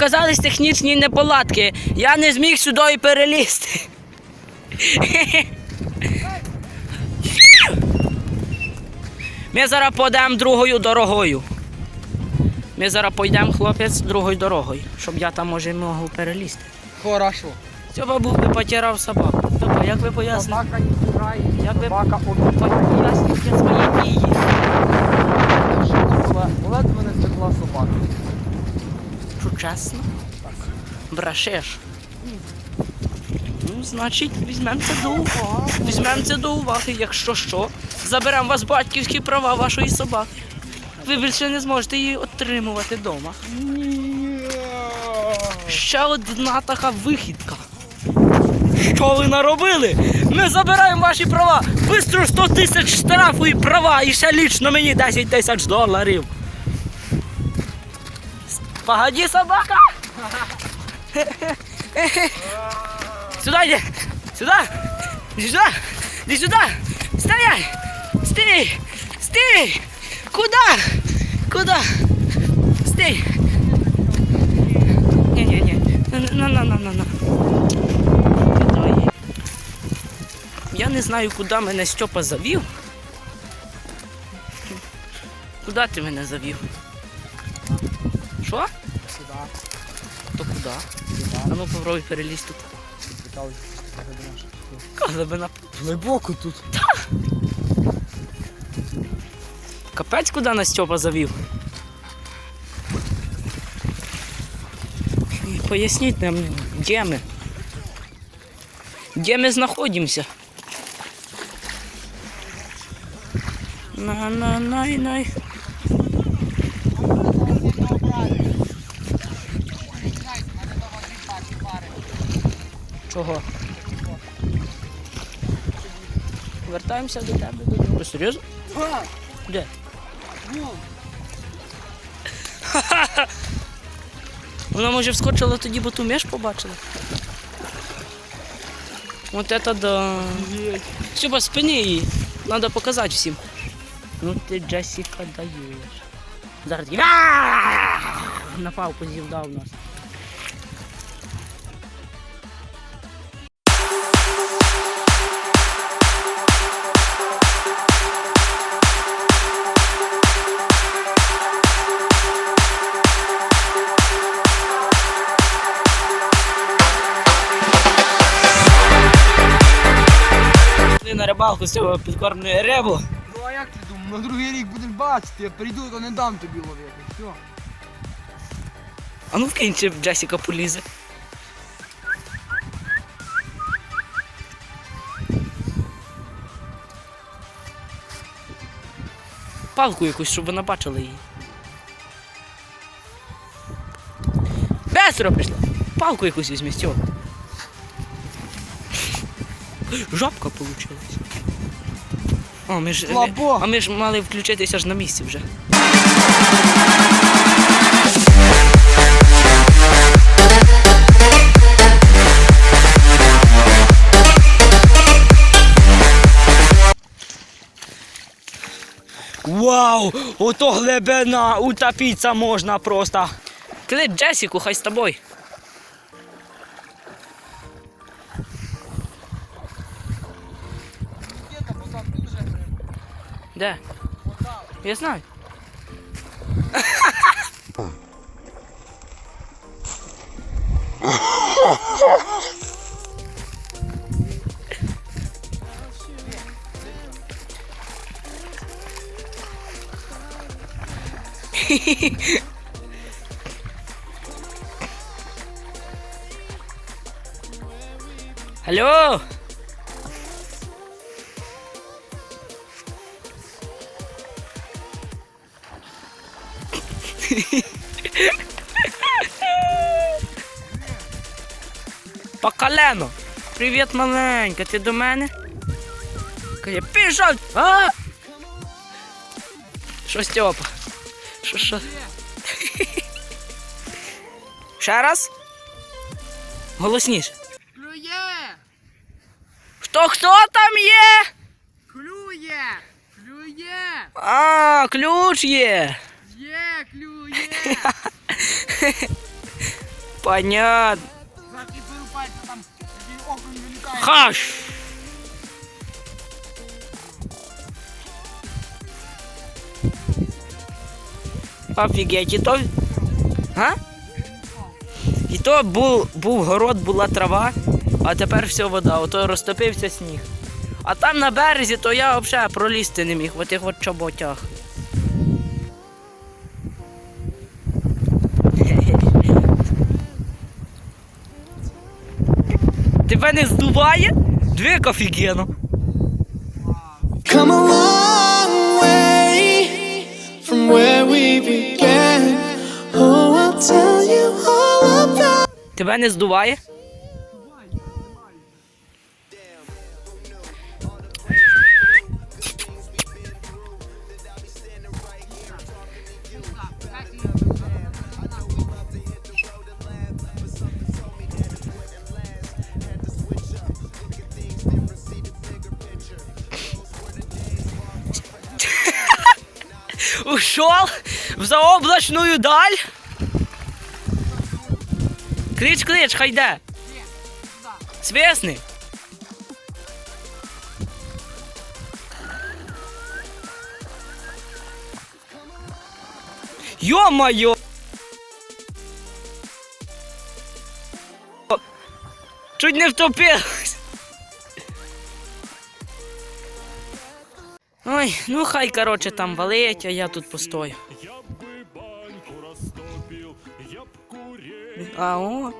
оказались технічні неполадки. Я не зміг сюди і перелізти. Ми зараз підемо другою дорогою. Ми зараз пойдемо, хлопець, другою дорогою, щоб я там може могли перелізти. Хорошо. Цього був би потирав собаку. Тобто, як ви поясните? Собака не грає, Як ви собака поясните свої дії? Ледве не стекла собака. Що чесно? Брешеш. Ну, значить, візьмемо це до уваги. Візьмемо це до уваги, якщо що. Заберемо вас батьківські права вашої собаки. Ви більше не зможете її отримувати вдома. Ще одна така вихідка. Що ви наробили? Ми забираємо ваші права. Бистро 100 тисяч штрафу і права, і ще лічно мені 10 тисяч доларів. Погоди, собака! Сюда иди! Сюда! Иди сюда! Иди сюда! Стояй! Стей! Стей! Куда? Куда? Стей! Не-не-не. На-на-на-на-на. Я не знаю, куди мене Степа завів. Куди ти мене завів? Що? Сюди. А ну попробуй перелізти тут. Цікаво, як ти думаєш? Коли би на Глибоко тут. капець куди нас Степа завів. Поясніть нам, де ми? Де ми знаходимося? на Чого? Вертаємося до тебе додому. Серйозно? Де? Вона може вскочила тоді, бо ту меш побачила. От это да. Степа, спини її. Надо показати всім. Ну ти Джесіка даєш. Зараз «Aaah!» на палку з'ївдав нас. Рибалку з цього підкормлює рибу. Ну а як ти думав? На другий рік будеш бачити, я прийду, то не дам тобі ловити. Все. А ну вкинь, чи Джесіка полізе. Палку якусь, щоб вона бачила її. Бестро прийшла. Палку якусь візьми, Стьоп. Жабка получилась. О, ми ж, Слабо. а ми ж мали включитися ж на місці вже. Вау! Ото глибина! Утопіться можна просто. Клич Джесіку, хай з тобою. Де? Я знаю. Алло! По колено. Привіт, маленька, ти до мене? Каже, пішов! А! Що, Степа? Що, що? Ще раз? Голосніше. Клює! Хто хто там є? Клює! Клює! А, ключ є. Є, клює! Понятно. Хаш! Офігеть, і то. А? І то був, був город, була трава, а тепер все вода, ото розтопився сніг. А там на березі, то я взагалі пролізти не міг в тих от чоботях. Тебе не здуває? Дві офігенно. Come a long way from where we began. Oh, I'll tell you all about. Тебе не здуває? В заоблачную даль? Клич, клич, хай йде. Свесни. Ё-моё! Чуть не втопилась. Ой, ну хай, короче, там валить, а я тут постою. А он...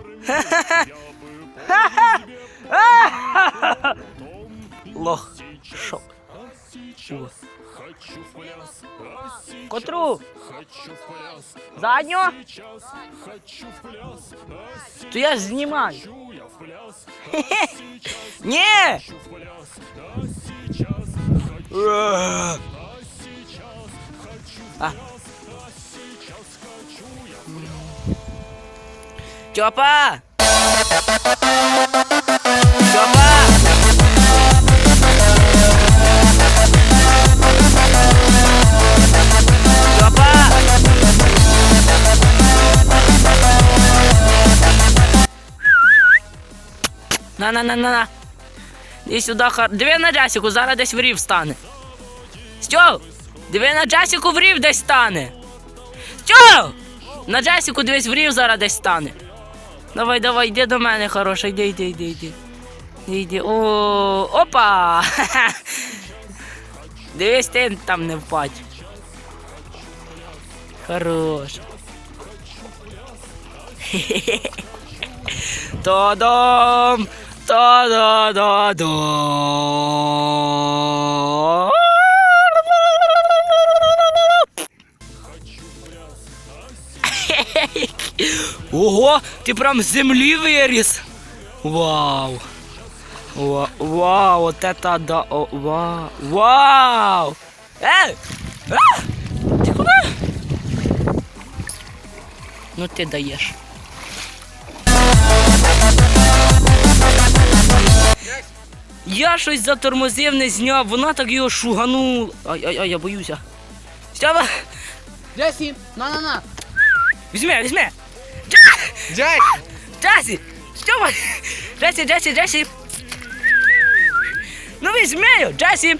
Лох. Шок. Чего? Котру? Задню? ты я ж снимаю. Не! А. на на на на. Іди сюди, хар... Диви на Джесіку, зараз десь в рів стане. Стьоп! Диви на Джесіку в рів десь стане. Стьоп! На Джесіку дивись в рів зараз десь стане. Давай, давай, йди до мене, хороша, йди, йди, йди, йди. Йди. О, опа! Дивись, ти там не впадь. Хорош. Та-дам! Та-да-да-да! Ого, ти прям з землі виріс. Вау. Ва- Вау, от это да. О, вау. Вау. Ей! А! Ти куди? Ну ти даєш. Я щось затормозив, не зняв, вона так його шуганула. Ай, ай, ай, я боюся. Стява, Джесі, на-на-на. візьми, візьми. Джесі. Джесі! Стьопа! Джесі, Джесі, Джесі! Ну візьми Джесі!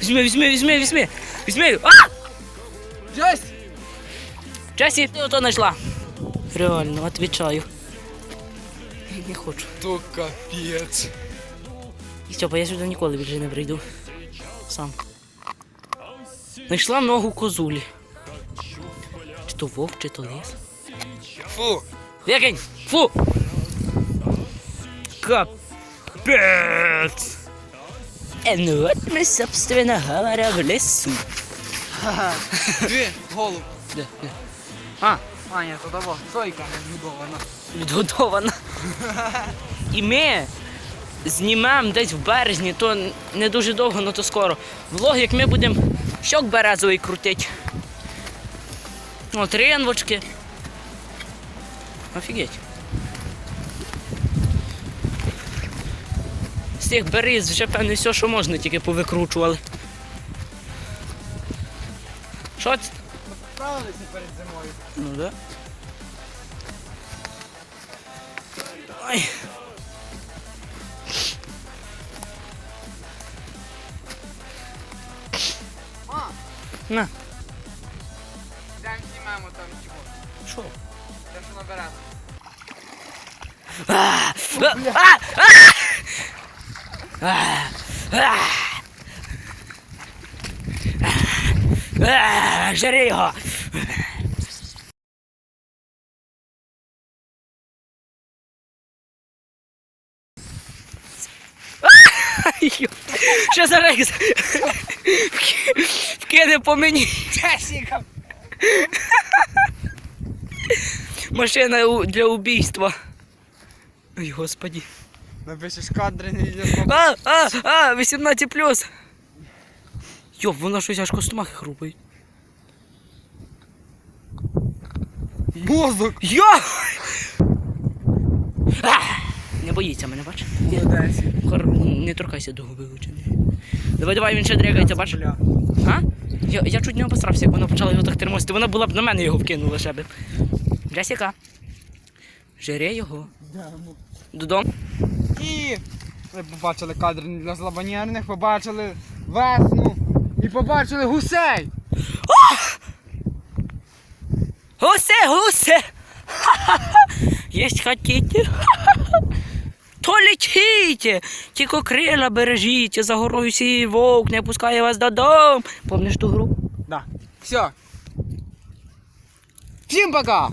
Візьми, візьми, візьми, візьми! Візьми! А! Джесі. Джесі, ти ото знайшла. Реально, отвічаю. Не хочу. То капець. І Стьопа, я сюди ніколи більше не прийду. Сам. Знайшла ногу козулі. Чи то вовк, чи то лис. Фу. Викинь! Фу! Капец! Э, ну вот мы, собственно говоря, в лесу. Дві, голову. Да, да. А, А, ні, то того. Сойка не відгодована. І ми знімемо десь в березні, то не дуже довго, але то скоро. Влог, як ми будемо щок березовий крутити. От ринвочки. Офігеть. З цих беріз вже певне все, що можна, тільки повикручували. Що це? Справилися перед зимою. Ну да. Ой. На, йдемо знімемо там чого. що? Те, що наберемо. Жри його! Що за рекс? Вкине по мені. Джесіка! Машина для убійства. Ой, господи. Напишеш кадри не для А, а, а, 18 плюс. Йоп, вона щось аж костомахи хрупають. Мозок! Йо! А! Не боїться мене, бач? Молодець. Не торкайся до губи лучше. Давай, давай, він ще дригається, бач? А? Я, я чуть не обосрався, як вона почала його так термосити. Вона була б на мене його вкинула ще б. Джесіка. Жире його. Додому. І ви побачили кадри не для злобанерних, побачили весну і побачили гусей. Гусе, гусе! Есть хотите? То летите! Тільки крила бережіть, за горою сій вовк не пускає вас додому. Помниш ту гру? Да. Все. Всім пока!